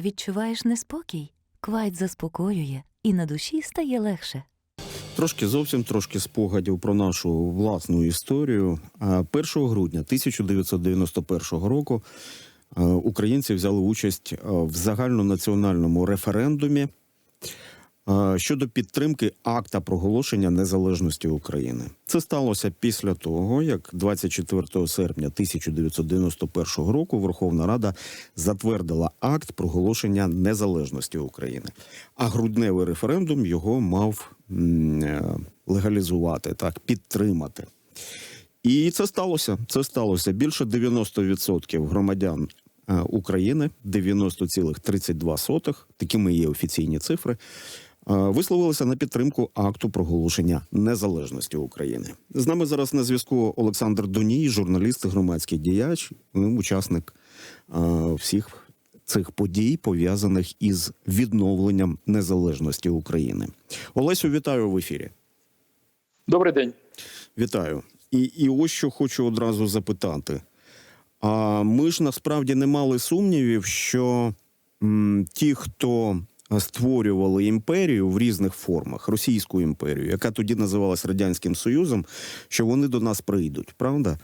Відчуваєш неспокій? Квайт заспокоює, і на душі стає легше. Трошки зовсім трошки спогадів про нашу власну історію. А 1 грудня 1991 року українці взяли участь в загальнонаціональному референдумі щодо підтримки акта проголошення незалежності України. Це сталося після того, як 24 серпня 1991 року Верховна Рада затвердила акт проголошення незалежності України. А грудневий референдум його мав е, легалізувати, так, підтримати. І це сталося. Це сталося. Більше 90% громадян е, України, 90,32, такими є офіційні цифри, е, висловилися на підтримку акту проголошення незалежності України. З нами зараз на зв'язку Олександр Доній, журналіст, громадський діяч, ну, учасник е, всіх цих подій, пов'язаних із відновленням незалежності України. Олесю, вітаю в ефірі. Добрий день. Вітаю. І, і ось що хочу одразу запитати. А ми ж насправді не мали сумнівів, що м, ті, хто створювали імперію в різних формах, Російську імперію, яка тоді називалась Радянським Союзом, що вони до нас прийдуть, правда?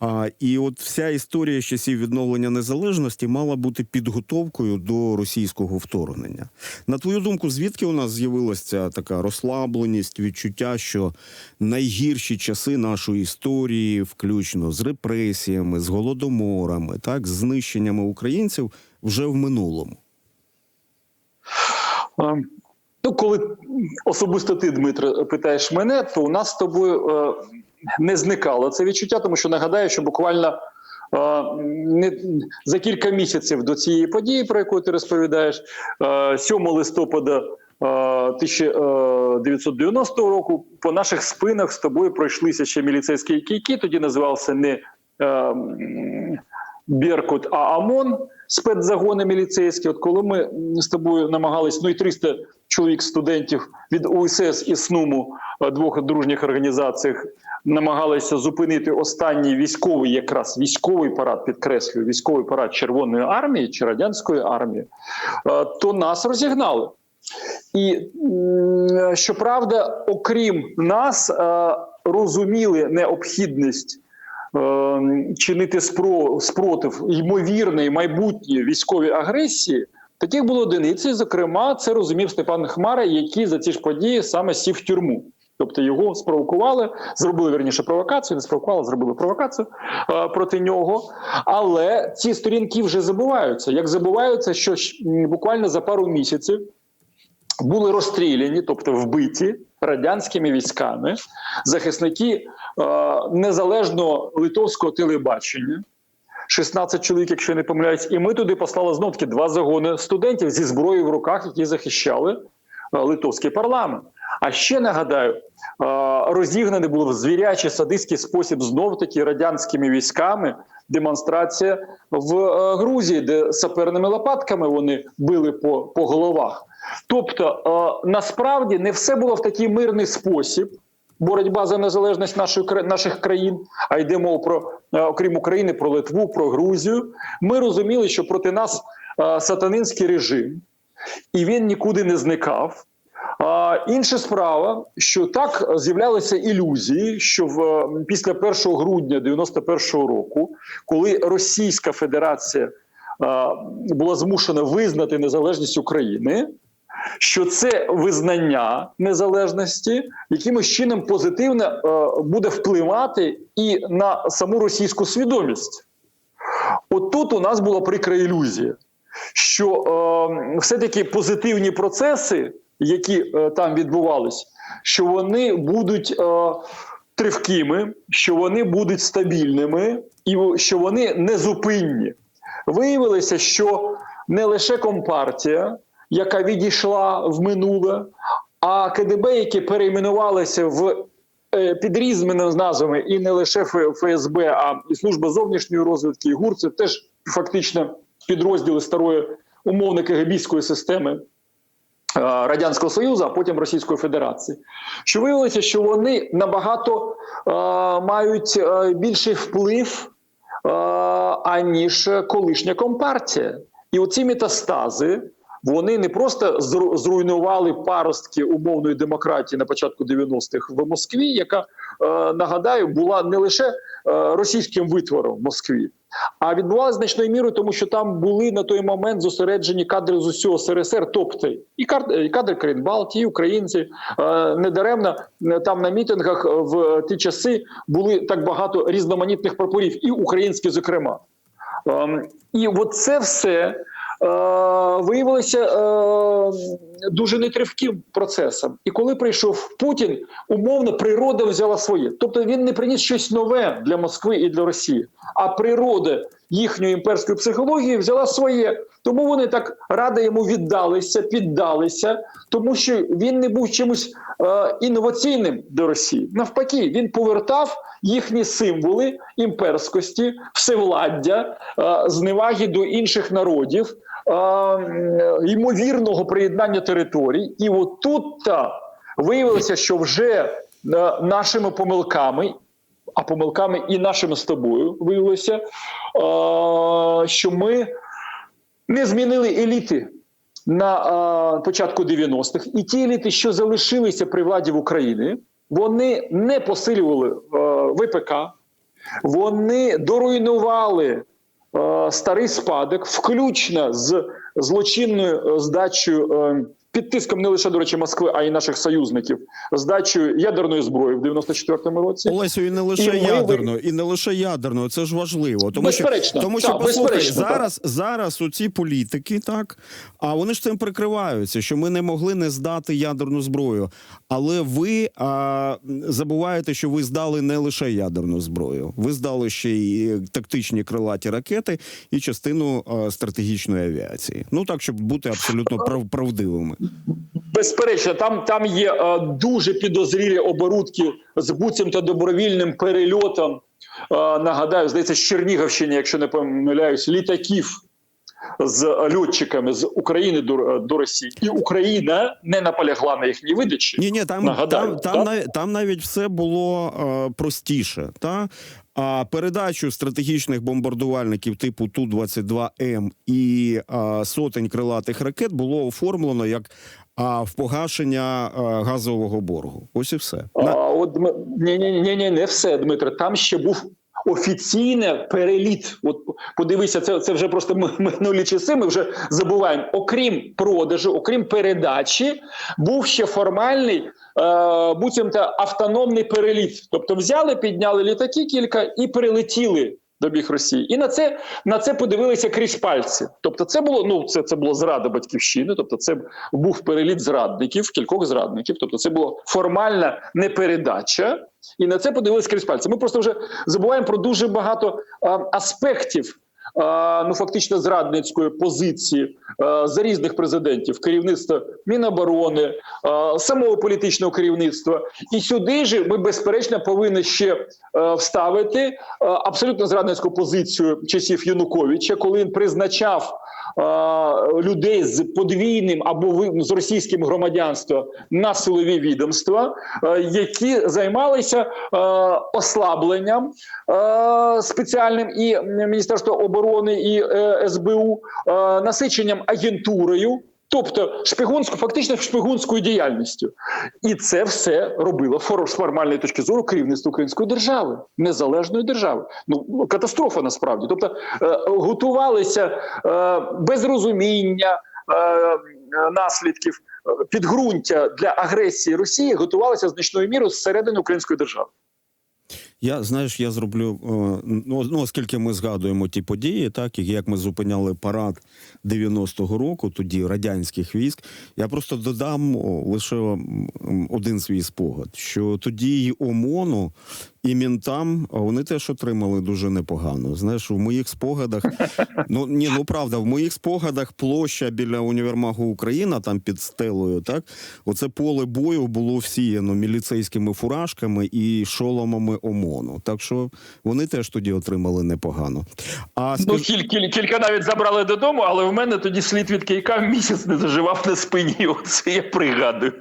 А, і от вся історія часів відновлення незалежності мала бути підготовкою до російського вторгнення. На твою думку, звідки у нас з'явилася така розслабленість, відчуття, що найгірші часи нашої історії, включно з репресіями, з голодоморами, так, з знищеннями українців, вже в минулому? Ну, коли особисто ти, Дмитро, питаєш мене, то у нас з тобою е, не зникало це відчуття, тому що нагадаю, що буквально е, не, за кілька місяців до цієї події, про яку ти розповідаєш, е, 7 листопада е, 1990 року по наших спинах з тобою пройшлися ще міліцейські кійки, тоді називався не е, Беркут, а ОМОН, спецзагони міліцейські. От коли ми з тобою намагались, ну і 300 чоловік студентів від УСС і СНУМу, е, двох дружніх організаціях, намагалися зупинити останній військовий, якраз військовий парад, підкреслюю, військовий парад Червоної армії чи радянської армії, е, то нас розігнали. І щоправда, окрім нас, е, розуміли необхідність е, чинити спро, спротив ймовірної майбутньої військовій агресії. Таких було одиниці. Зокрема, це розумів Степан Хмара, який за ці ж події саме сів в тюрму. Тобто його спровокували, зробили верніше провокацію, не спровокували, зробили провокацію е, проти нього. Але ці сторінки вже забуваються. Як забуваються, що буквально за пару місяців були розстріляні, тобто вбиті радянськими військами, захисники незалежного литовського телебачення. 16 чоловік, якщо я не помиляюсь, і ми туди послали знов таки два загони студентів зі зброєю в руках, які захищали е, литовський парламент. А ще нагадаю, е, розігнаний було в звірячий садистський спосіб знов таки радянськими військами демонстрація в е, Грузії, де саперними лопатками вони били по, по головах. Тобто, е, насправді не все було в такий мирний спосіб. Боротьба за незалежність нашої наших країн, а йде мова про е, окрім України, про Литву, про Грузію. Ми розуміли, що проти нас е, сатанинський режим, і він нікуди не зникав. А, інша справа, що так з'являлися ілюзії, що в після 1 грудня 91-го року, коли Російська Федерація е, була змушена визнати незалежність України, що це визнання незалежності якимось чином позитивно е, буде впливати і на саму російську свідомість. От тут у нас була прикра ілюзія, що е, все-таки позитивні процеси, які е, там відбувались, що вони будуть е, тривкими, що вони будуть стабільними і що вони незупинні. Виявилося, що не лише компартія, яка відійшла в минуле, а КДБ, які перейменувалися в е, під різними назвами, і не лише ФСБ, а і служба зовнішньої розвідки, і ГУР, це теж фактично підрозділи старої умовно КГБської системи е, Радянського Союзу, а потім Російської Федерації. Що виявилося, що вони набагато е, мають е, більший вплив, е, аніж колишня компартія. І оці метастази вони не просто зруйнували паростки умовної демократії на початку 90-х в Москві, яка е, нагадаю була не лише е, російським витвором в Москві, а відбувалася значною мірою, тому що там були на той момент зосереджені кадри з усього СРСР, тобто і кадри, країн Балтії, і українці. Е, Недаремно там на мітингах в ті часи були так багато різноманітних прапорів, і українські, зокрема. Ем, І от це все е, виявилося е, дуже нетривким процесом. І коли прийшов Путін, умовно природа взяла своє. Тобто він не приніс щось нове для Москви і для Росії, а природа їхньої імперської психології взяла своє. Тому вони так радо йому віддалися, піддалися, тому що він не був чимось е, інноваційним до Росії. Навпаки, він повертав їхні символи імперськості, всевладдя, е, зневаги до інших народів, ймовірного приєднання територій. І отут та виявилося, що вже е, нашими помилками. А помилками і нашими з тобою виявилося, е, що ми не змінили еліти на е, початку 90-х. І ті еліти, що залишилися при владі в Україні, вони не посилювали ВПК, вони доруйнували старий спадок, включно з злочинною е, здачею. Е, під тиском не лише, до речі, Москви, а й наших союзників, здачею ядерної зброї в 94-му році. Олесю, і не лише І ми- ядерно, і не лише ядерно. Це ж важливо. Тому Безперечно, що, тому що так, послухай, безперечно, так. зараз, зараз оці політики, так а вони ж цим прикриваються, що ми не могли не здати ядерну зброю. Але ви а, забуваєте, що ви здали не лише ядерну зброю, ви здали ще й тактичні крилаті ракети і частину а, стратегічної авіації. Ну так, щоб бути абсолютно прав, правдивими. Безперечно, там, там є е, дуже підозрілі оборудки з буцімто добровільним перельотом. Е, нагадаю, здається, з Чернігівщини, якщо не помиляюсь, літаків з льотчиками з України до, до Росії. І Україна не наполягла на їхній видачі. Ні, ні, там, Нагадаю, там, там, там навіть все було е, простіше. Та? А передачу стратегічних бомбардувальників типу Ту-22М і а, сотень крилатих ракет було оформлено як а, в погашення а, газового боргу. Ось і все. А, от ні, ні, ні, ні, не все, Дмитро. Там ще був офіційний переліт. От подивися, це, це вже просто минулі часи. Ми вже забуваємо. Окрім продажу, окрім передачі, був ще формальний. Е, буцімто автономний переліт. Тобто взяли, підняли літаки кілька і перелетіли до біг Росії. І на це на це подивилися крізь пальці. Тобто, це було ну це, це було зрада батьківщини. Тобто, це був переліт зрадників, кількох зрадників. Тобто, це була формальна непередача, і на це подивилися крізь пальці. Ми просто вже забуваємо про дуже багато а, аспектів. Ну, фактично, зрадницької позиції за різних президентів, керівництва Міноборони, самого політичного керівництва, і сюди ж ми безперечно повинні ще е, вставити е, абсолютно зрадницьку позицію часів Януковича, коли він призначав е, людей з подвійним або з російським громадянством на силові відомства, е, які займалися е, ослабленням е, спеціальним і Міністерства оборони і СБУ, насиченням агентурою. Тобто шпигунську, фактично шпигунською діяльністю, і це все робило з формальної точки зору керівництво української держави, незалежної держави. Ну катастрофа насправді. Тобто е, готувалися е, без розуміння е, наслідків підґрунтя для агресії Росії, готувалися значною мірою зсередини української держави. Я знаєш, я зроблю е, ну, ну оскільки ми згадуємо ті події, так як ми зупиняли парад 90-го року, тоді радянських військ. Я просто додам лише один свій спогад, що тоді ОМОНу, і мінтам а вони теж отримали дуже непогано. Знаєш, в моїх спогадах, ну ні, ну правда, в моїх спогадах площа біля універмагу Україна, там під стелою, так оце поле бою було всіяно міліцейськими фуражками і шоломами ОМОНу. Так що вони теж тоді отримали непогано. А Ну, скаж... кіль, кіль, кілька навіть забрали додому, але в мене тоді слід від кийка місяць не заживав на спині. Оце я пригадую.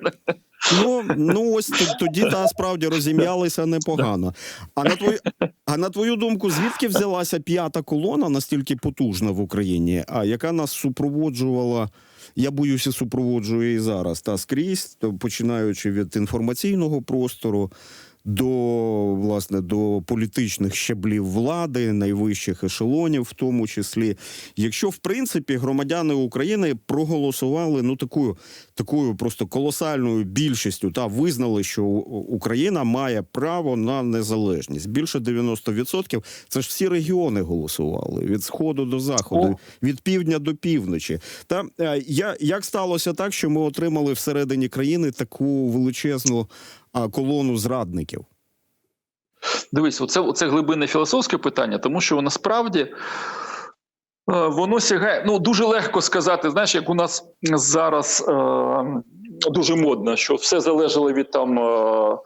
Ну, ну ось тоді та справді розім'ялися непогано. А на твою, а на твою думку, звідки взялася п'ята колона настільки потужна в Україні, а яка нас супроводжувала? Я боюся, супроводжує і зараз та скрізь, починаючи від інформаційного простору до власне до політичних щаблів влади, найвищих ешелонів, в тому числі, якщо в принципі громадяни України проголосували ну такою такою просто колосальною більшістю та визнали, що Україна має право на незалежність. Більше 90% – це ж всі регіони голосували від сходу до заходу, О. від півдня до півночі. Та е, я як сталося так, що ми отримали всередині країни таку величезну колону зрадників? Дивись, оце, оце глибинне філософське питання, тому що насправді е, воно сягає. Ну дуже легко сказати. Знаєш, як у нас зараз е, дуже модно, що все залежало від там е,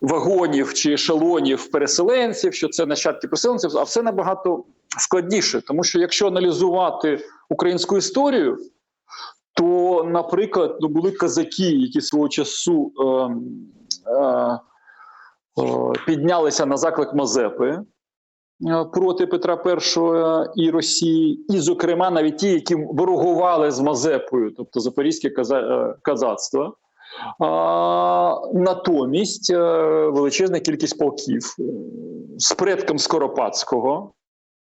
вагонів чи ешелонів переселенців, що це нащадки переселенців, а все набагато складніше, тому що якщо аналізувати українську історію. То, наприклад, ну, були казаки, які свого часу е, піднялися на заклик Мазепи е, проти Петра І і Росії, і, зокрема, навіть ті, які ворогували з Мазепою, тобто Запорізьке е, казацтво. Натомість е, величезна кількість полків е, з предком Скоропадського,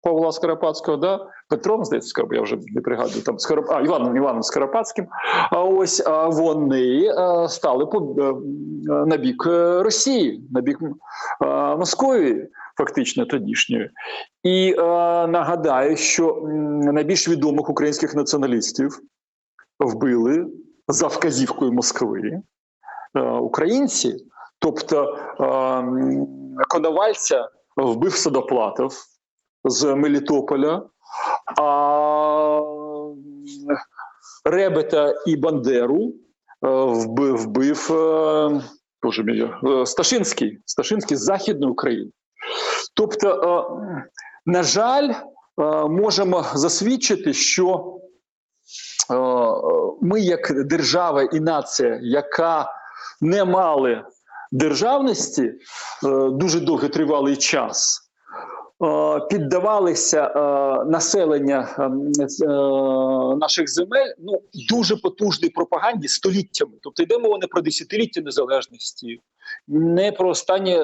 Павла Скоропадського, да? Петром, здається, я вже не пригадую, там Скороп... а, Іваном Іваном Скоропадським. А ось вони е, стали по, е, на бік е, Росії, на бік Московії, фактично тодішньої. І нагадаю, що найбільш відомих українських націоналістів вбили за вказівкою Москви українці. Тобто Коновальця вбив Садоплатов з Мелітополя, а Ребета і Бандеру е, вбив, вбив е, Боже мій, е, Сташинський, Сташинський з Західної України. Тобто, на жаль, можемо засвідчити, що ми, як держава і нація, яка не мали державності дуже довгий тривалий час. Е, Піддавалися е, населення е, наших земель ну дуже потужній пропаганді століттями. Тобто йде мова не про десятиліття незалежності, не про останні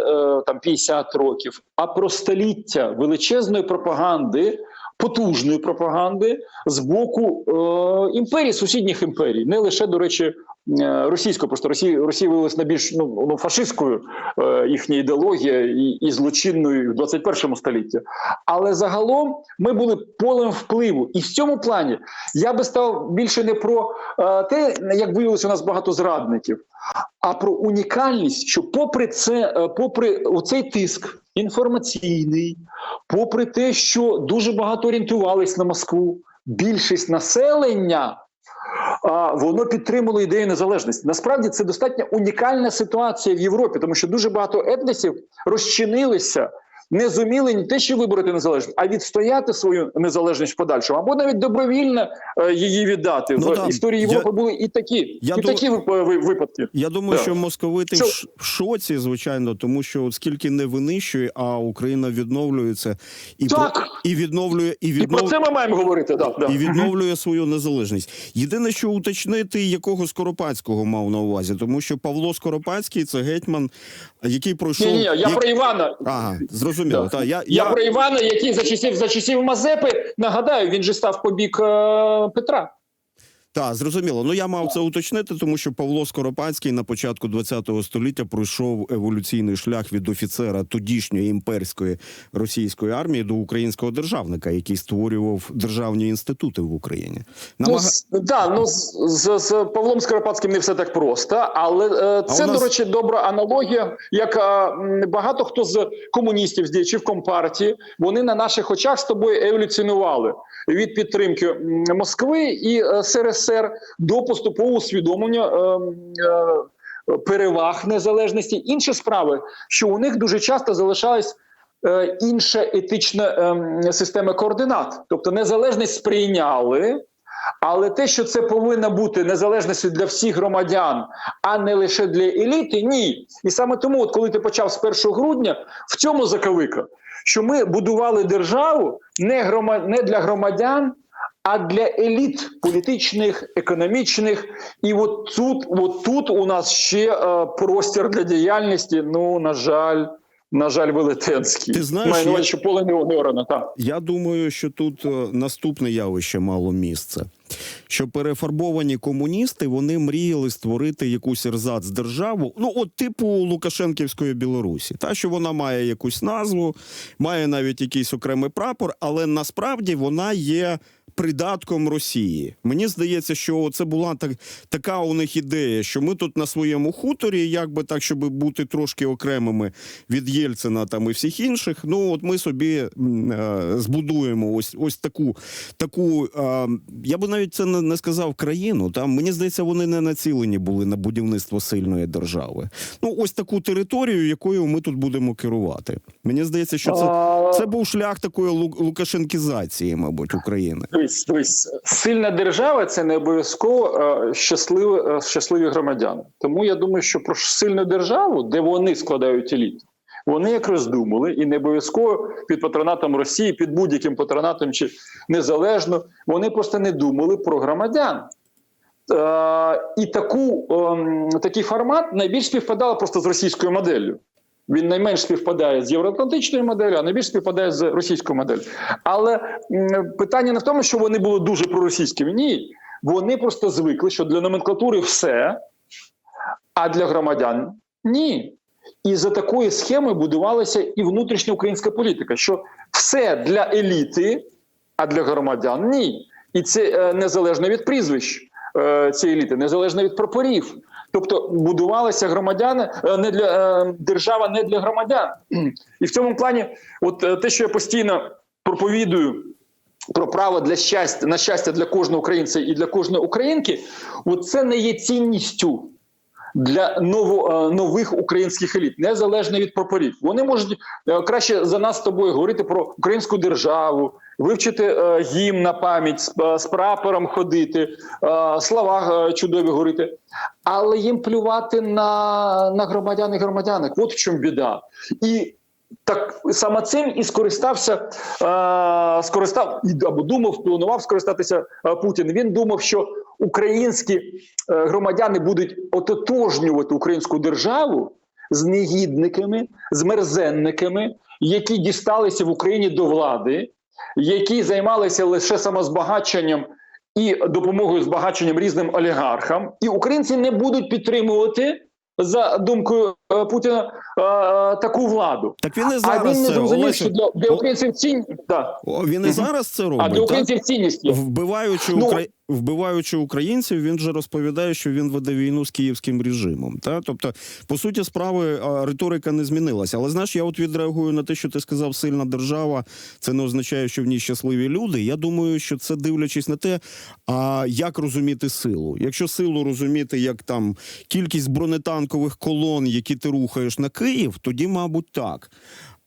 там 50 років, а про століття величезної пропаганди, потужної пропаганди з боку е, імперій, сусідніх імперій, не лише до речі. Е, Російською, просто Росія Росія виявилася найбільш ну, ну фашистською е, їхня ідеологія і, і злочинною в 21 столітті. Але загалом ми були полем впливу, і в цьому плані я би став більше не про е, те, як виявилося, у нас багато зрадників, а про унікальність, що попри це, попри оцей тиск інформаційний, попри те, що дуже багато орієнтувались на Москву, більшість населення. Воно підтримало ідею незалежності. Насправді це достатньо унікальна ситуація в Європі, тому що дуже багато етносів розчинилися, не зуміли не те, що вибороти незалежність, а відстояти свою незалежність в подальшому, або навіть добровільно е, її віддати. Ну, в да, історії я- Європи були і такі, я і ду- такі випадки. Я думаю, Так. що московити Що- в шоці, звичайно, тому що скільки не винищує, а Україна відновлюється і Так. про і відновлює і І про це ми маємо говорити. Да, да. і відновлює свою незалежність. Єдине, що уточнити, якого Скоропадського мав на увазі, тому що Павло Скоропадський це гетьман, який пройшов. Ні, ні, я як- про Івана. Ага, зрозуміло. Да. Та, я, Я, я... про Івана, який за часів за часів Мазепи, нагадаю, він же став побік е, Петра. Так, зрозуміло. Ну я мав це уточнити, тому що Павло Скоропадський на початку ХХ століття пройшов еволюційний шлях від офіцера тодішньої імперської російської армії до українського державника, який створював державні інститути в Україні. Ну, Намага... з, да, ну з, з, з Павлом Скоропадським не все так просто, але е, це, нас- до речі, добра аналогія. Як е, багато хто з комуністів, з діячів компартії, вони на наших очах з тобою еволюціонували від підтримки Москви і е, СРСР до поступового усвідомлення. е, е, Переваг незалежності, інші справи, що у них дуже часто залишалась е, інша етична ем, система координат. Тобто незалежність сприйняли, Але те, що це повинно бути незалежністю для всіх громадян, а не лише для еліти, ні. І саме тому, от коли ти почав з 1 грудня, в цьому заковика, що ми будували державу не, грома... не для громадян, а для еліт політичних, економічних. І от тут, от тут у нас ще е, простір для діяльності. Ну, на жаль, на жаль, велетенський. Ти знаєш, Маю я- що поле не орано, так. Я думаю, що тут е, наступне явище мало місце. Що перефарбовані комуністи вони мріяли створити якусь ерзац державу, ну от типу Лукашенківської Білорусі, та що вона має якусь назву, має навіть якийсь окремий прапор, але насправді вона є придатком Росії. Мені здається, що це була так, така у них ідея, що ми тут на своєму хуторі, якби так, щоб бути трошки окремими від Єльцина там і всіх інших. Ну от ми собі е, збудуємо ось ось таку таку. е, я би навіть це не, не сказав країну. Там мені здається, вони не націлені були на будівництво сильної держави. Ну ось таку територію, якою ми тут будемо керувати. Мені здається, що це, це був шлях такої лукашенкізації, мабуть, України. Дивись, дивись, сильна держава це не обов'язково е, щасливі, е, щасливі громадяни. Тому я думаю, що про сильну державу, де вони складають еліт, вони як роздумали, і не обов'язково під патронатом Росії, під будь-яким патронатом чи незалежно, вони просто не думали про громадян. Е, і таку, ем, такий формат найбільш співпадало просто з російською моделлю. Він найменш співпадає з євроатлантичною моделлю, а найбільш співпадає з російською моделлю. Але питання не в тому, що вони були дуже проросійськими. Ні. Вони просто звикли, що для номенклатури все, а для громадян ні. І за такої схеми будувалася і внутрішня українська політика, що все для еліти, а для громадян ні. І це е, незалежно від прізвищ е, цієї еліти, незалежно від прапорів. Тобто будувалися громадяни е, не для е, держава не для громадян. І в цьому плані, от е, те, що я постійно проповідую про право для щастя на щастя для кожного українця і для кожної українки, от це не є цінністю для ново, е, нових українських еліт, незалежно від прапорів. Вони можуть е, краще за нас з тобою говорити про українську державу, вивчити е, гімн на пам'ять, з, прапором ходити, слова чудові говорити. Але їм плювати на, на громадян і громадянок. От в чому біда. І так саме цим і скористався, скористав або думав, планував скористатися Путін. Він думав, що українські е, громадяни будуть ототожнювати українську державу з негідниками, з мерзенниками, які дісталися в Україні до влади, які займалися лише самозбагаченням і допомогою збагаченням різним олігархам, і українці не будуть підтримувати. За думкою е, Путіна е, таку владу. Так він і А він не це зрозумів, що для, для українців цінність да. Він і зараз це робить. а для українців цінність є. Вбиваючи, Ну- укра... вбиваючи українців, він же розповідає, що він веде війну з київським режимом. Та? Тобто, по суті, справи риторика не змінилася. Але знаєш, я от відреагую на те, що ти сказав, сильна держава. Це не означає, що в ній щасливі люди. Я думаю, що це дивлячись на те, а як розуміти силу. Якщо силу розуміти, як там кількість бронетанкових колон, які ти рухаєш на Київ, тоді, мабуть, так.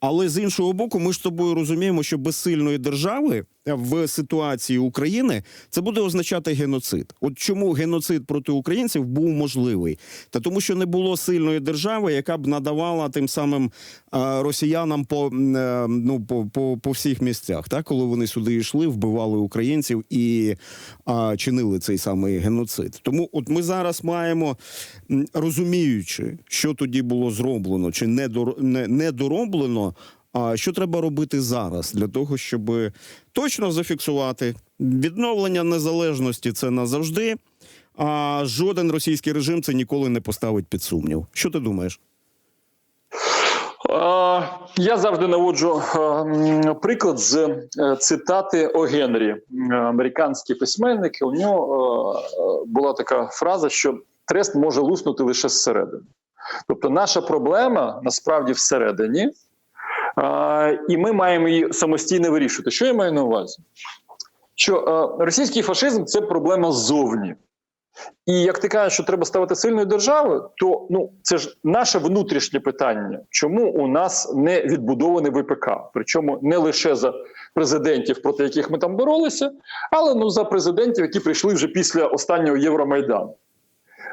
Але з іншого боку, ми ж тобою розуміємо, що без сильної держави в ситуації України це буде означати геноцид. От чому геноцид проти українців був можливий? Та тому, що не було сильної держави, яка б надавала тим самим е, росіянам по, е, ну, по, по, по всіх місцях, так коли вони сюди йшли, вбивали українців і е, чинили цей самий геноцид. Тому, от ми зараз маємо, розуміючи, що тоді було зроблено чи не, дор- не, не дороблено. А що треба робити зараз для того, щоб точно зафіксувати відновлення незалежності це назавжди, а жоден російський режим це ніколи не поставить під сумнів. Що ти думаєш? Я завжди наводжу е, приклад з е, цитати О Генрі, американський письменник. У нього е, була така фраза, що трест може луснути лише зсередини. Тобто, наша проблема насправді всередині, і ми маємо її самостійно вирішувати. Що я маю на увазі? Що російський фашизм це проблема ззовні. І як ти кажеш, що треба ставати сильною державою, то ну це ж наше внутрішнє питання. Чому у нас не відбудований ВПК? Причому не лише за президентів, проти яких ми там боролися, але ну за президентів, які прийшли вже після останнього Євромайдану.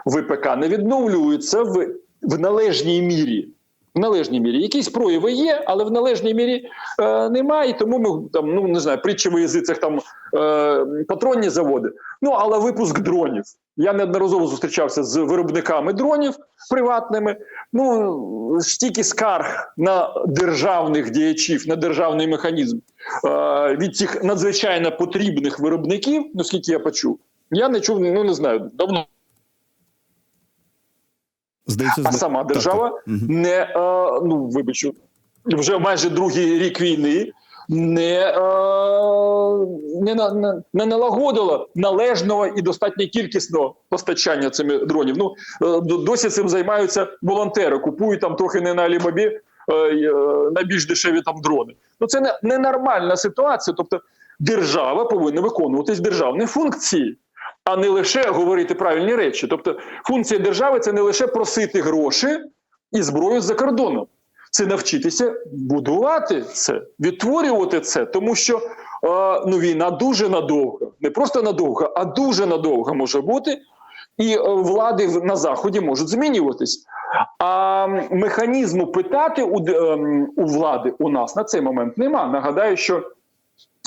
ВПК не відновлюється в, в належній мірі. В належній мірі якісь прояви є, але в належній мірі е, немає. Тому ми там, ну не знаю, притчі в язицях там е, патронні заводи. Ну але випуск дронів. Я неодноразово зустрічався з виробниками дронів приватними. Ну стільки скарг на державних діячів, на державний механізм е, від цих надзвичайно потрібних виробників, наскільки я почув. Я не чув, ну не знаю, давно. Здається, А зна- сама держава так. Мгм. не е, ну вибачу, вже майже другий рік війни не, е, не, не, не налагодила належного і достатньо кількісного постачання цими дронів. Ну е, досі цим займаються волонтери, купують там трохи не на Алібабі е, найбільш дешеві там дрони. Ну це не ненормальна ситуація. Тобто держава повинна виконувати державні функції. А не лише говорити правильні речі. Тобто, функція держави це не лише просити гроші і зброю з-за кордону. Це навчитися будувати це, відтворювати це, тому що е, ну, війна дуже надовго, не просто надовго, а дуже надовго може бути, і е, влади на заході можуть змінюватись. А механізму питати у, ем, у влади у нас на цей момент нема. Нагадаю, що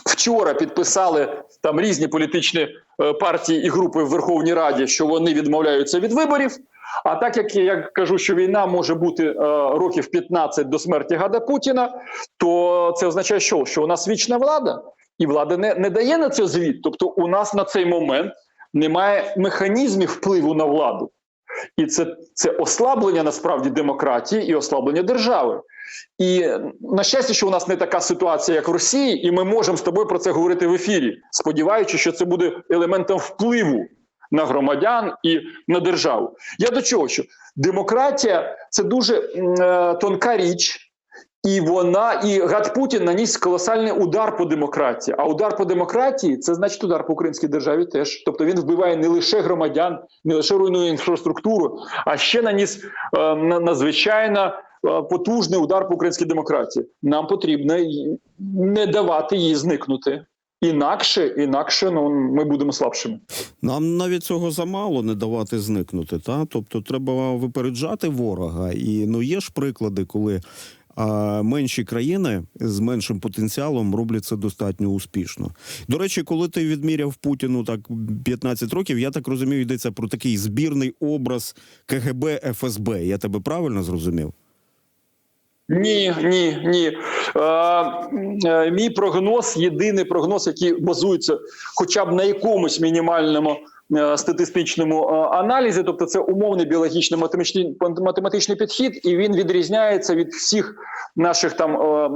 вчора підписали там різні політичні е, партії і групи в Верховній Раді, що вони відмовляються від виборів. А так як я кажу, що війна може бути е, років 15 до смерті Гада Путіна, то це означає, що, що у нас вічна влада, і влада не, не дає на це звіт. Тобто, у нас на цей момент немає механізмів впливу на владу. І це, це ослаблення насправді демократії і ослаблення держави. І на щастя, що у нас не така ситуація, як в Росії, і ми можемо з тобою про це говорити в ефірі, сподіваючись, що це буде елементом впливу на громадян і на державу. Я до чого? Що демократія це дуже е, тонка річ. І вона, і Гад Путін наніс колосальний удар по демократії. А удар по демократії це значить удар по українській державі теж. Тобто він вбиває не лише громадян, не лише руйнує інфраструктуру, а ще наніс е, на- надзвичайно е, потужний удар по українській демократії. Нам потрібно не давати їй зникнути. Інакше, інакше ну, ми будемо слабшими. Нам навіть цього замало не давати зникнути. Та? Тобто треба випереджати ворога. І ну є ж приклади, коли а, менші країни з меншим потенціалом роблять це достатньо успішно. До речі, коли ти відміряв Путіну так 15 років, я так розумію, йдеться про такий збірний образ КГБ ФСБ. Я тебе правильно зрозумів? Ні, ні, ні. Е, мій прогноз, єдиний прогноз, який базується хоча б на якомусь мінімальному статистичному е, аналізі, тобто це умовний біологічний математичний, математичний підхід, і він відрізняється від всіх наших там е,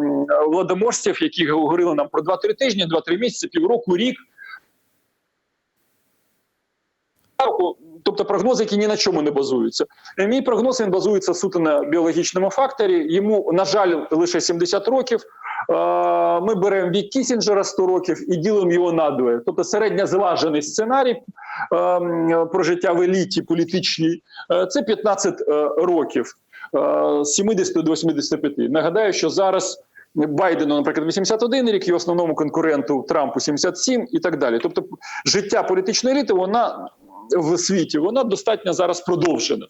владоможців, які говорили нам про 2-3 тижні, 2-3 місяці, півроку, рік. Тобто прогнози, які ні на чому не базуються. Е, Мій прогноз він базується суто на біологічному факторі. Йому, на жаль, лише 70 років. Е, Ми беремо вік Кісінджера 100 років і ділимо його надвоє. Тобто середньозважений сценарій е, про життя в еліті політичній е, це 15 е, років з 70 до 85. Нагадаю, що зараз. Байдену, наприклад, 81 рік, і основному конкуренту Трампу 77 і так далі. Тобто, життя політичної еліти, вона в світі, вона достатньо зараз продовжена.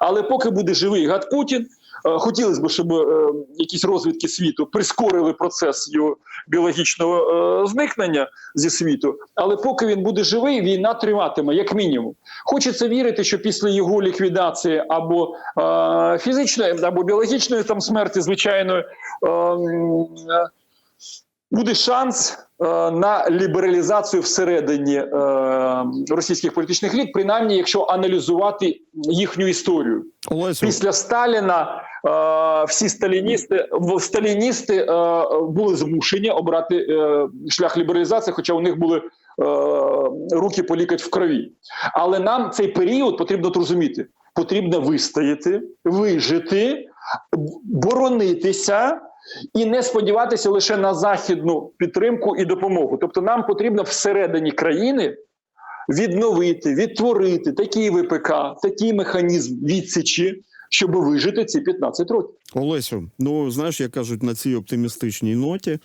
Але поки буде живий гад Путін, хотілося б, щоб е, якісь розвідки світу прискорили процес його біологічного е, зникнення зі світу. Але поки він буде живий, війна триватиме, як мінімум. Хочеться вірити, що після його ліквідації або е, фізичної, або біологічної там смерті, звичайної. Буде шанс е, на лібералізацію всередині е, російських політичних еліт, принаймні, якщо аналізувати їхню історію. Олесю, Після Сталіна е, всі сталіністи, сталіністи були змушені обрати шлях лібералізації, хоча у них були руки по лікоть в крові. Але нам цей період потрібно зрозуміти. Потрібно вистояти, вижити, боронитися і не сподіватися лише на західну підтримку і допомогу. Тобто, нам потрібно всередині країни відновити, відтворити такий ВПК, такий механізм відсічі, щоб вижити ці 15 років. Олесю, ну знаєш, як кажуть, на цій оптимістичній ноті.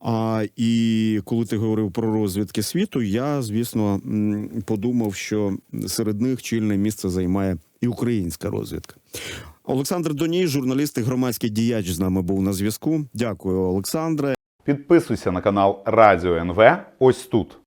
А і коли ти говорив про розвідки світу, я звісно подумав, що серед них чільне місце займає і українська розвідка. Олександр Доній, журналіст і громадський діяч, з нами був на зв'язку. Дякую, Олександре. Підписуйся на канал Радіо НВ ось тут.